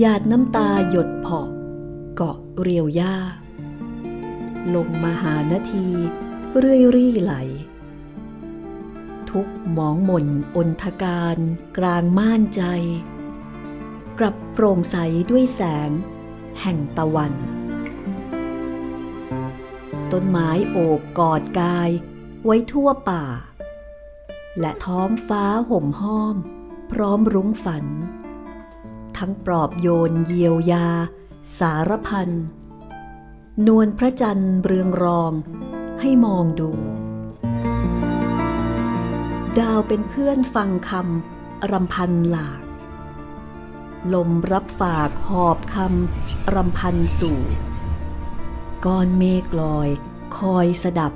หยาดน้ำตาหยดเพาะเกาะเรียวหญ้า ลงมาหานาทีเรื่อยรี่ไหล ทุกหมองหม่นอนทการกลางม่านใจ กลับโปร่งใสด้วยแสง แห่งตะวัน ต้นไม้โอบกอดกาย ไว้ทั่วป่า และท้องฟ้าห่มห้อม พร้อมรุ้งฝัน ทั้งปลอบโยนเยียวยา สารพัน นวลพระจันทร์เรืองรองให้มองดู ดาวเป็นเพื่อนฟังคำรำพันหลาก ลมรับฝากหอบคำรำพันสู่ ก้อนเมฆลอย คอยสดับ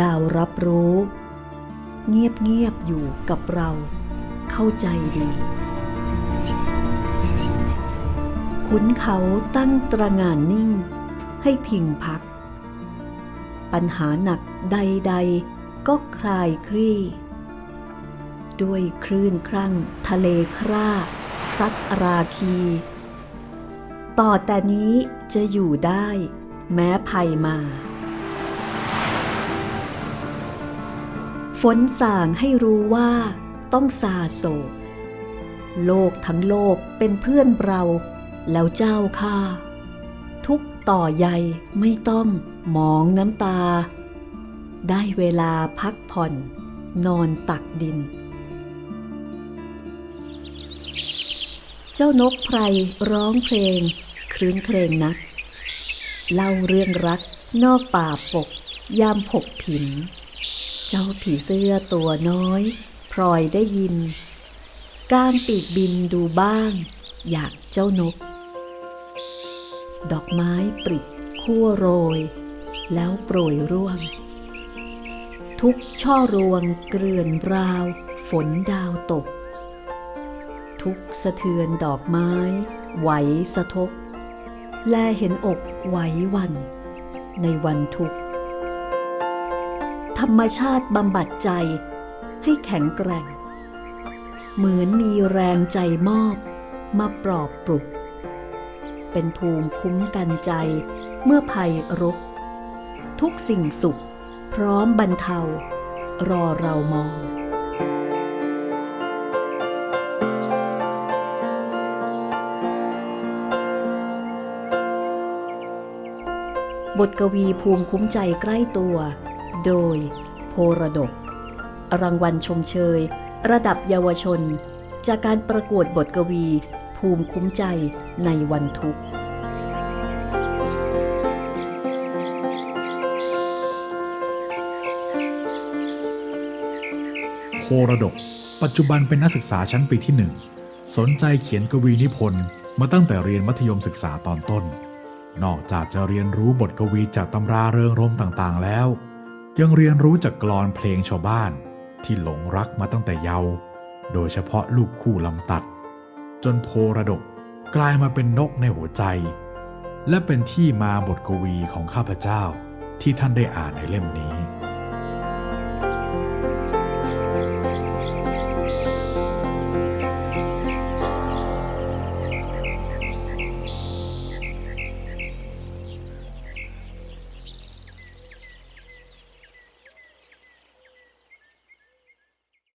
ดาวรับรู้ เงียบเงียบๆอยู่กับเรา เข้าใจดี ขุนเขาตั้งตระงานนิ่ง ให้พิงพัก ปัญหาหนักใดๆ ก็คลายคลี่ ด้วยคลื่นครั่งทะเลคร่าซัดราคี ต่อแต่นี้จะอยู่ได้ แม้ภัยมา ฝนสางให้รู้ว่าต้องซาโศก โลกทั้งโลกเป็นเพื่อนเราแล้วเจ้าข้าทุกต่อใยไม่ต้องมองน้ำตา ได้เวลาพักผ่อน นอนตักดิน เจ้านกไพรร้องเพลง ครื้นเครงนัก เล่าเรื่องรักนอกป่าปก ยามผกผิน เจ้าผีเสื้อตัวน้อย พลอยได้ยินก้านปีกบินดูบ้าง อยากเจ้านก ดอกไม้ปริคั่วโรย แล้วโปรยร่วง ทุกช่อรวงเกลื่อนราว ฝนดาวตก ทุกสะเทือนดอกไม้ ไหวสะทก แลเห็นอกไหววัน ในวันทุกข์ ธรรมชาติบำบัดใจให้แข็งแกร่ง เหมือนมีแรงใจมอบมาปลอบปลุก เป็นภูมิคุ้มกันใจเมื่อภัยรบทุกสิ่งสุขพร้อมบรรเทารอเรามอง บทกวีภูมิคุ้มใจใกล้ตัว โดย โพระดก รางวัลชมเชย ระดับเยาวชน จากการประกวดบทกวี ภูมิคุ้มใจในวันทุกข์โพระดก ปัจจุบันเป็นนักศึกษาชั้นปีที่หนึ่ง สนใจเขียนกวีนิพนธ์มาตั้งแต่เรียนมัธยมศึกษาตอนต้น นอกจากจะเรียนรู้บทกวีจากตำราเริงรมต่างๆแล้ว ยังเรียนรู้จากกลอนเพลงชาวบ้าน ที่หลงรักมาตั้งแต่เยาว์โดยเฉพาะลูกคู่ลำตัด จนโพระดกกลายมาเป็นนกในหัวใจ และเป็นที่มาบทกวีของข้าพเจ้าที่ท่านได้อ่านในเล่มนี้